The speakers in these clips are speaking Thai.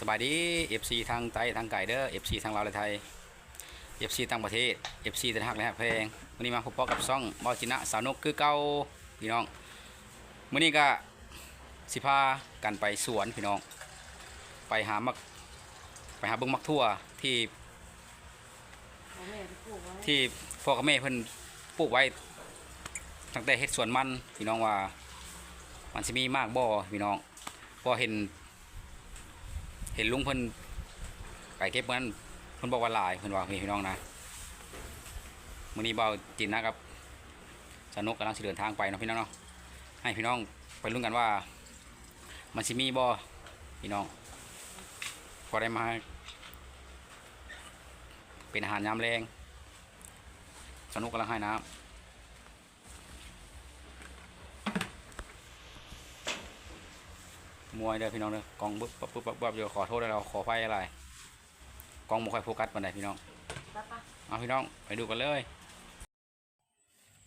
สบายดี FC ทางไต้ทางไก่เด้อ FC ทางลาวและไทย FC ต่างประเทศ FC ต่างหักและหักเพลงวันนี้มาพบกับซ่องบอจินะสาวนกคือเก่าพี่น้องมื้อนี้ก็สิพากันไปสวนพี่น้อง ไปหามักไปหาเบิ่งมักทั่วที่ที่พ่อกับแม่เพิ่นปลูกไว้ตั้งแต่เฮ็ดสวนมันพี่น้องว่า มันสิมีมากบ่พี่น้องพอเห็น เห็นลุงเพิ่นไปเก็บมันเพิ่นบอกว่าลายเพิ่นว่าพี่น้องนะมื้อนี้เบาจินนะกับสนุกกำลังสิเดินทางไปเนาะพี่น้องเนาะให้พี่น้องไปลุ้นกันว่า มันสิมีบ่พี่น้องพอได้มา เป็นอาหารยามแรงสนุกกำลังให้น้ำ มวยเด้อพี่น้องเด้อกองบึ๊บปึ๊บปึ๊บปึ๊บปึ๊บอยู่ขอโทษด้วยเราขอไฟอะไรกองบ่ค่อยโฟกัสปานใดพี่น้องเอาพี่น้องไปดูกันเลย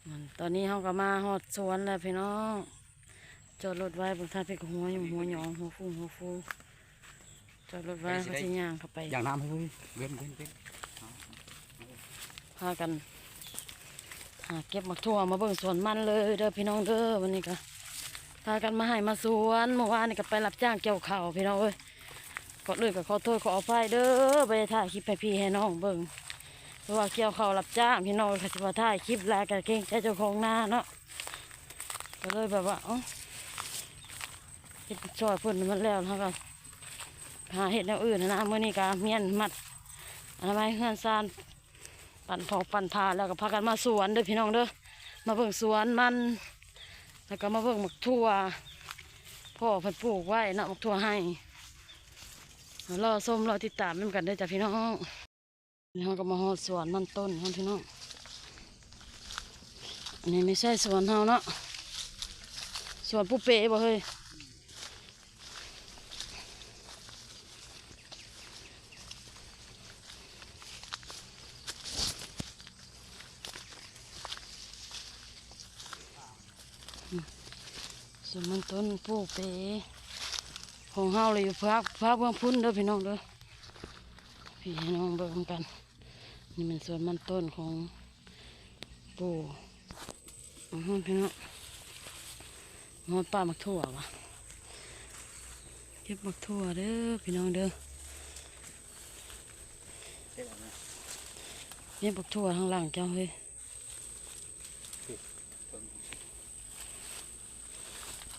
มันตอนนี้เขาก็มาหอดสวนแล้วพี่น้องจอดรถไว้บนท่าเพกหัวอยู่หัวหยองหัวฟูหัวฟูจอดรถไว้เขาสิย่างเข้าไปอย่างน้ำให้เว้ยเว้นเว้นเว้นพากันหาเก็บมักทั่วมาเบิ่งสวนมันเลยเด้อพี่น้องเด้อวันนี้ก็ พากันมาให้มาสวนเมื่อวานนี่ก็ไปรับจ้างเกี่ยวข้าวพี่น้องเอ้ยก่อนอื่นก็ขอโทษขออภัยเด้อไปถ่ายคลิปให้พี่ให้น้องเบิ่งเพราะว่าเกี่ยวข้าวรับจ้างพี่น้องก็สิมาถ่ายคลิปแล้วก็เก่งใจเจ้าของหน้าเนาะก็เลยแบบว่าเอ้าเฮ็ดช่วยเพิ่นมันแล้วแล้วก็หาเห็ดแนวอื่นนะเมื่อนี้ก็เมียนมัดอะไรเฮือนซานปั่นพอกปั่นพาแล้วก็พากันมาสวนเด้อพี่น้องเด้อมาเบิ่งสวนมัน แล้วก็มาเบิ่งหมักทั่วพ่อเพิ่นปลูกไว้นะหมักทั่วให้รอส้มรอติดตามนกันได้จ้ะพี่น้องนี่เขาก็มาหอดสวนมันต้นครับพี่น้องอันนี้ไม่ใช่สวนเฮาเนาะสวนผู้เป๋บ่เฮ้ยสวน มันต้นผู้เปของเฮาเลยอยู่ภาคภาเบื้องพุ่นเด้อพี่น้องเด้อพี่น้องเบิ่งกัน นี่เป็นสวนมันต้นของปู่อือฮึพี่น้องมอดป่ามักถั่ววะเก็บมักถั่วเด้อพี่น้องเด้อเก็บมักถั่วข้างหลังเจ้าเฮ้ย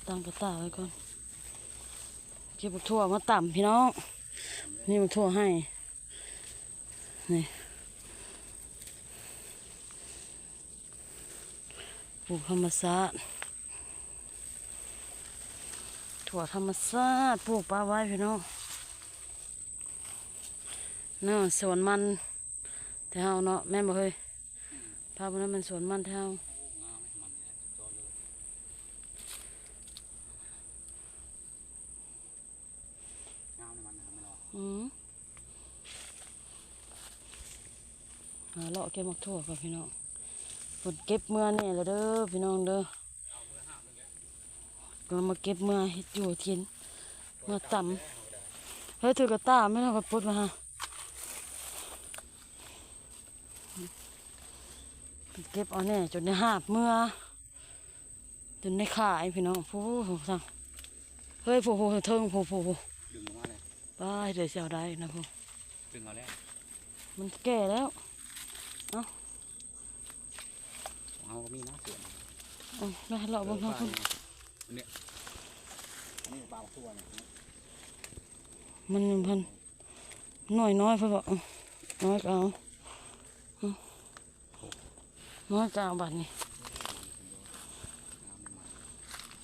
ตั้งกระตาไว้ก่อนเก็บมักถั่วมาต่ำพี่น้องนี่มักถั่วให้นี่ปลูกธรรมชาติถั่วธรรมชาติปลูกปลาไว้พี่น้องเนาะสวนมันแถวเนาะแม่นบ่เคยพาพนั้นมันสวนมันแถว อืมหาเลาะเก็บมักถั่วก่อนพี่น้องฝนเก็บเมื่อนี่แหละเด้อพี่น้องเด้อเรามาเก็บเมื่อเฮ็ดอยู่กินเมื่อต่ำเฮ้ยถือกระตาไม่ต้องกระปุดมาฮะเก็บเอาแน่จนได้หาบเมื่อจนได้ขายพี่น้องผู้ผู้สั่งเฮ้ยผู้ผู้เทิงผู้ผู้ผู้ดึงมาเลย ไปเดี๋ยวเสียวได้นะผู้ดึงเอาแล้ว มันแก่แล้วของเฮาก็มีนะสวนเอาไปเลาะเบนท้องคุณอันเนี้ยอันนี้ปลาตัวเนี่ยมันพันน้อยน้อยเพื่อบอกเอาน้อยก็เอาเอาน้อยก็เอาบัดนี้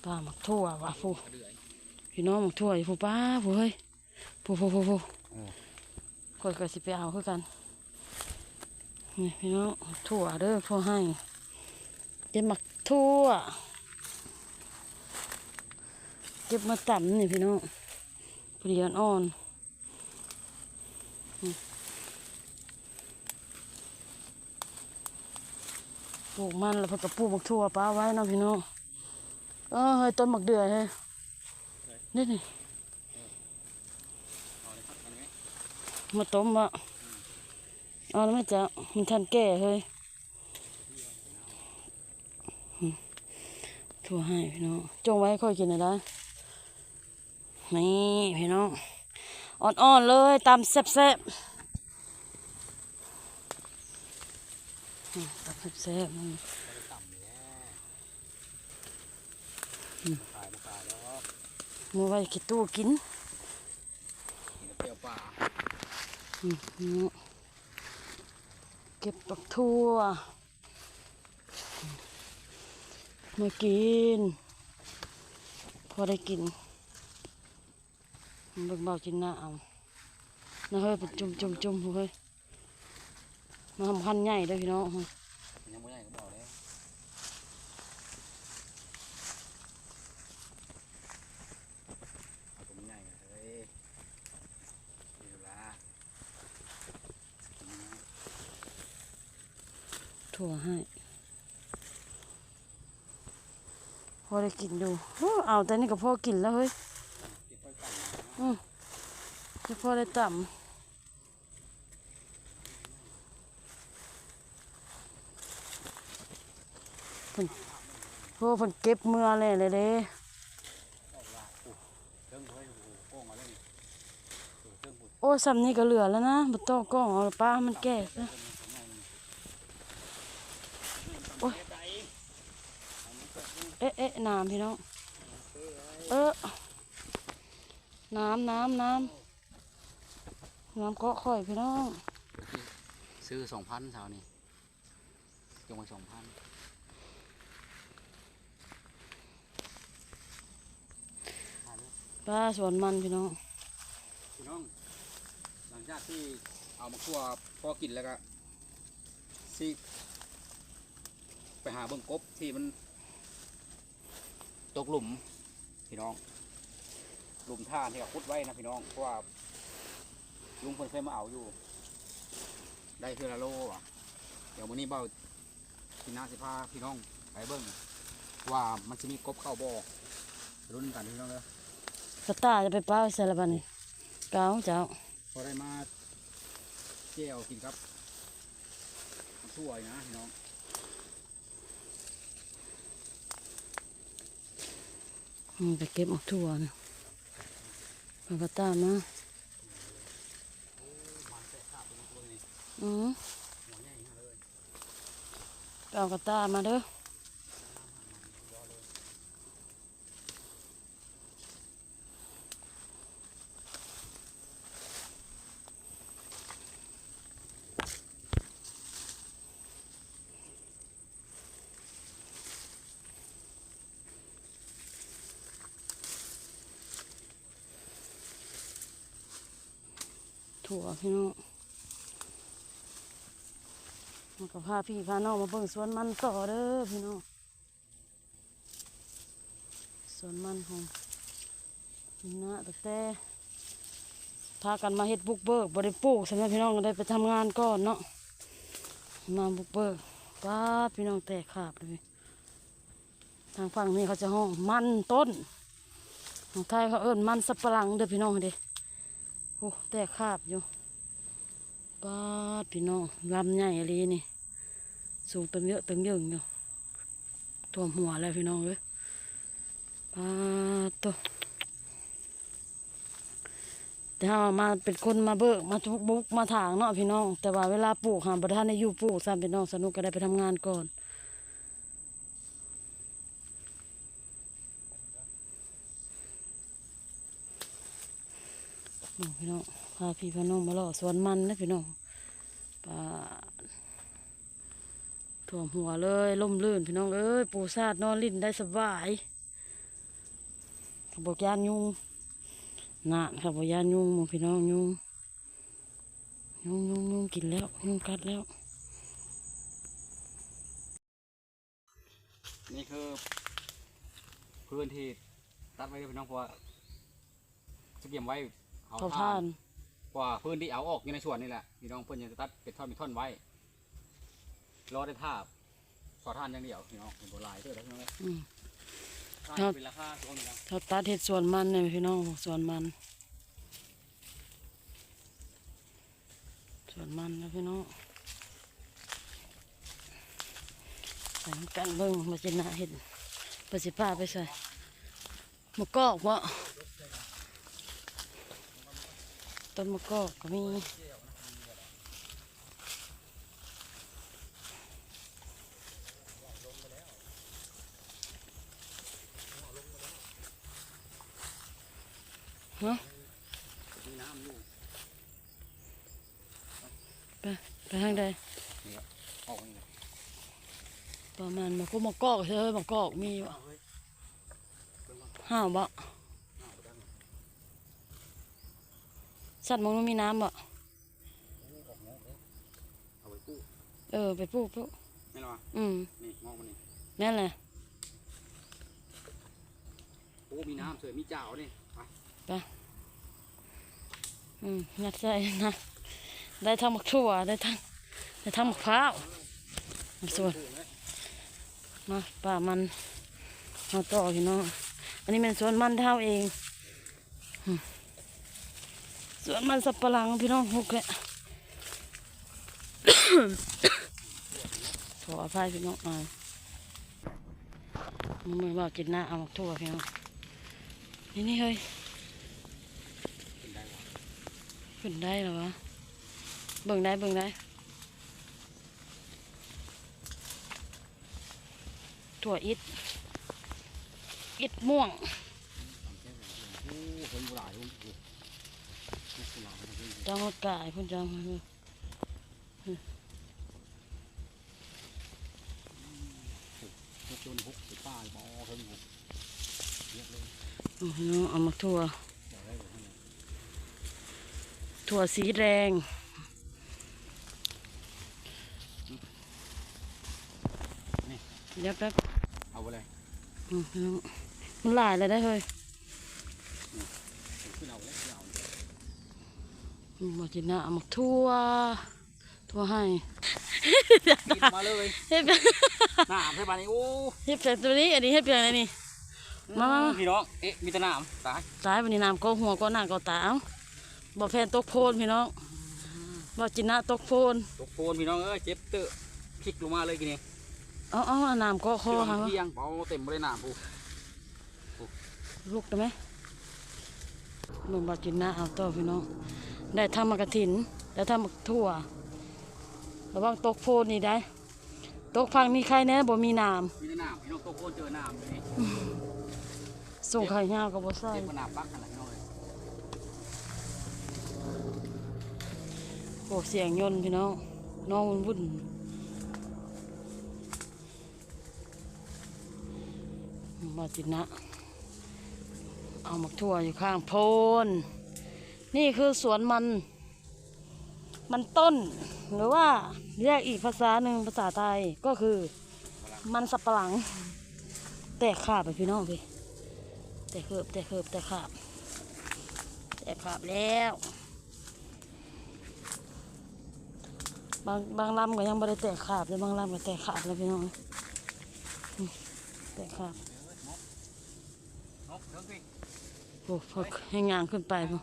ป้าหมักทั่วว่ะผู้พี่น้องหมักทั่วอยู่ผู้ป้าผู้เฮ้ย ผู้ผู้ผู้ผู้คอยก็สิไปเอาคือกันนี่พี่น้องหมักทั่วเด้อพ่อให้เก็บหมักทั่วเก็บมาต่ำนี่พี่น้องเปลี่ยนอ่อนปลูกมันแล้วเพนก็ปลูกบักทั่วป้าไว้เนาะพี่น้องเออเฮ้ยต้นบักเดือยเฮ้ยนี่นี่ มาต้มอะเอาแล้วมันจะมันทันแก่เฮ้ยอืมถั่วให้พี่น้องจงไว้ค่อยกินหน่อยได้นี่พี่น้องอ่อนๆเลยตำแซ่บๆอืมตำแซ่บๆนี่ขายมาขายแล้วมือไว้กินตู้กินกินกับเปรี้ยวป่าอื นี่เก็บปักทั่วมากิน พอได้กินเบิ่งเบากินหน้าเอานะเฮ้ยเป็นจุ่มจุ่มจุ่มเฮ้ยมาทำพันใหญ่เลยพี่น้องไม่ใหญ่ก็บอกเลยเอาตัวมันใหญ่เลยนี่ดูละ ถั่วให้พอได้กินดูอู้เอาแต่นี่ก็พอกินแล้วเฮ้ยอยปั่นอืมจะพอได้ต่ำเพิ่นโอ้เพิ่นเก็บเมื่อเลยเลยเด้โอ้โหโก้งมาเลยนี่เครื่องบุดโอ้ซ้ำนี่ก็เหลือแล้วนะบ่ต้องกล้องเอาป้ามันแก่อ้ย เอ๊ะเอ๊ะน้ำพี่น้อง เออ น้ำน้ำน้ำน้ำเกาะข่อยพี่น้อง ซื้อสองพันเช้านี่จงไว้สองพันป้าสวนมันพี่น้อง พี่น้อง หลังจากที่เอามาคั่วพอกินแล้วก็ซีไปหาเบิ้งกบที่มัน ตกหลุมพี่น้อง หลุมท่านที่เขาขุดไว้นะพี่น้อง เพราะว่า ลุงเพิ่นเคยมาเอาอยู่ ได้เทือละโลอะเดี๋ยววันนี้เบ้าพี่นาสิพาพี่น้องไปเบิ้งว่ามันจะมีกบเข้าบ่อรุ่นกันพี่น้องเลยกระตาจะไปป้าใส่ละบัดนี่กาวเจ้าพอได้มาเจียวกินครับทั่วอยู่นะพี่น้อง อืมไปเก็บออกทั่วนะเอากระตามาอืมปเอากระตามาเด้อ ถั่วพี่น้องมันก็พาพี่พาน้องมาเบิ่งสวนมันต่อเด้อพี่น้องสวนมันของนะแต่แต่พากันมาเฮ็ดบุกเบิกบริปลูกสำหรับพี่น้องก็ได้ไปทำงานก่อนเนาะมาบุกเบิกป้าพี่น้องแตกขาบเลยทางฝั่งนี้เขาจะห้องมันต้นทางไทยเขาเอิ้นมันสับปะหลังเด้อพี่น้องเด้ โอ้แต่คาบอยู่ป้าพี่น้องลำใหญ่อะไรนี่ สูงตึงเยอะตึงเยอะอยู่ท่วมหัวแล้วพี่น้องเอ้ยป้าตัวแต่ถ้ามาเป็นคนมาเบิกมาทุกบุกมาถางเนาะพี่น้อง แต่ว่าเวลาปลูกหาประทานในอยู่ปลูกซ้ำพี่น้องสนุกก็ได้ไปทำงานก่อน น้องพี่น้องพาพี่พาน้องมาเลาะสวนมันนะพี่น้องปลาถ่วมหัวเลยล่มลื่นพี่น้องเอ้ยปูซาดนอนลิ้นได้สบายขบบอกยานยุงนานขับบกยานยุงมู่พี่น้องยุงยุงยุงยุงกินแล้วยุงกัดแล้ว นี่คือพื้นที่ตัดไว้ด้วยพี่น้องเพราะว่าจะเก็บไว้ เอาเขาทาทานนเพราะว่าพื้นที่เอาออกอยู่ในสวนนี่แหละพี่น้องเพิ่นยังจะตัดเป็นท่อนเป็นท่อนไว้รอได้ท่าขอท่านอย่างเดียวพี่น้องเป็นโบราณด้วยแล้วพี่น้องอืม ท่านครับ เป็นราคาช่วงนี้นะเขาตัดเห็ดสวนมันเนี่ยพี่น้องสวนมันส่วนมันแล้วพี่น้องใส่น้ำกันเบิ่งมาจินาเห็นประสิผ้าไปใส่มะกอกวะ ต้นมะกอกก็มีฮะมีน้ยไปไปทางใดประมาณมะกุมะกอกเฮ้ยมะกอกมีวะห้าวบ่ สัตว์มองมันมีน้ำบ่เอาไว้กู้เออ ไปปลูกปลูกไม่หรออืมนี่มองมันนี่นั่นแหละโอ้มีน้ำเสยมีเจ้านี่ไปอืมงัดใส่นะได้ทั้งมะถั่วได้ทั้งได้ทั้งมะพร้าวส่วนมาป่ามันเอาต่อพี่น้องอันนี้เป็นสวนมันเท่าเองอืม สวนมันสับปะหลังพี่น้องหุกเลยขออภัยพี่น้องเอามือบอกกินหน้าเอามาทั่วพี่น้องนี่นี่เฮ้ยขึ้นได้เหรอวะเบิ่งได้เบิ่งได้ถั่วอิดอิดม่วงโอ้เห็นหรี่โอ้โหนี่บุหรี่มันเห็น จังหวัดกายพุ่นจังรถยนต์หกสิบป้ายบอเพิ่งหกเยอะเลยเอาพี่น้องเอามาถั่วเดี๋ยวได้เลยให้ถั่วสีแดงเดี๋ยวแป๊บเอาไปเลยอืมพี่น้องมันหลายเลยได้เฮ้ย ขึ้นเอาเลยขึ้นเอา อืม บอกกินหน้าเอามาทั่วทั่วให้กินมาเลยเฮ็ดแบบหน้าใช่ป่ะนี่โอ้เฮ็ดแบบตัวนี้อันนี้เฮ็ดแบบไหนนี่มามามาพี่น้องเอ๊ะมีแต่น้ำตายสายวันนี้น้ำก็หัวก็หน้าก็ตาเอ้าบอกแฟนตกโพนพี่น้องบอกจินหน้าตกโพนตกโฟนพี่น้องเอ้ยเจ็บเตอะพลิกลงมาเลยกินนี่เอาเอาเอาน้ำก็คอเที่ค่ะเที่ยงเอาเต็มเลยน้ำปูลูกได้ไหมมึงบอกจินหน้าเอาต่อพี่น้อง ได้ทำมากระถินได้ทำมักทั่วระวังตกโพนนี่ได้ ตกฟังมีใครแน่บ่มีน้มีแต่น้ำพี่น้องตกโฟนเจอน้ำเลยนี่ำส่งไข่ยาวก็บ่ใส่เจ็บกว่าน้ำปักกันนะพี่น้องเลยโอ้เสียงยนต์พี่น้องน้องมันวุ่นบอกจินหน้าเอาหมักถั่วอยู่ข้างโพน นี่คือสวนมัน มันต้น หรือว่าเรียกอีกภาษาหนึ่งภาษาไทยก็คือ มันสับปะหลัง แตกขาบไปพี่น้องพี่แตกเคิบแตกเคิบแตกขาบแตกขาบแล้ว บางบางลำก็ยังไม่ได้แตกขาบเลยบางลำก็แตกขาบแล้วพี่น้องแตกขาบโอ้พอให้งานขึ้นไปพอ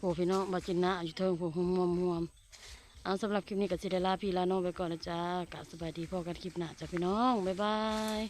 โอ้พี่น้องบาจินนะอยู่เทิงผมหวมหวมเอาสำหรับคลิปนี้ก็สิได้ลาพี่ลาน้องไปก่อนนะจ๊ะกะสบายดีพอกันคลิปหน้าจ้ะพี่น้อง บ๊ายบาย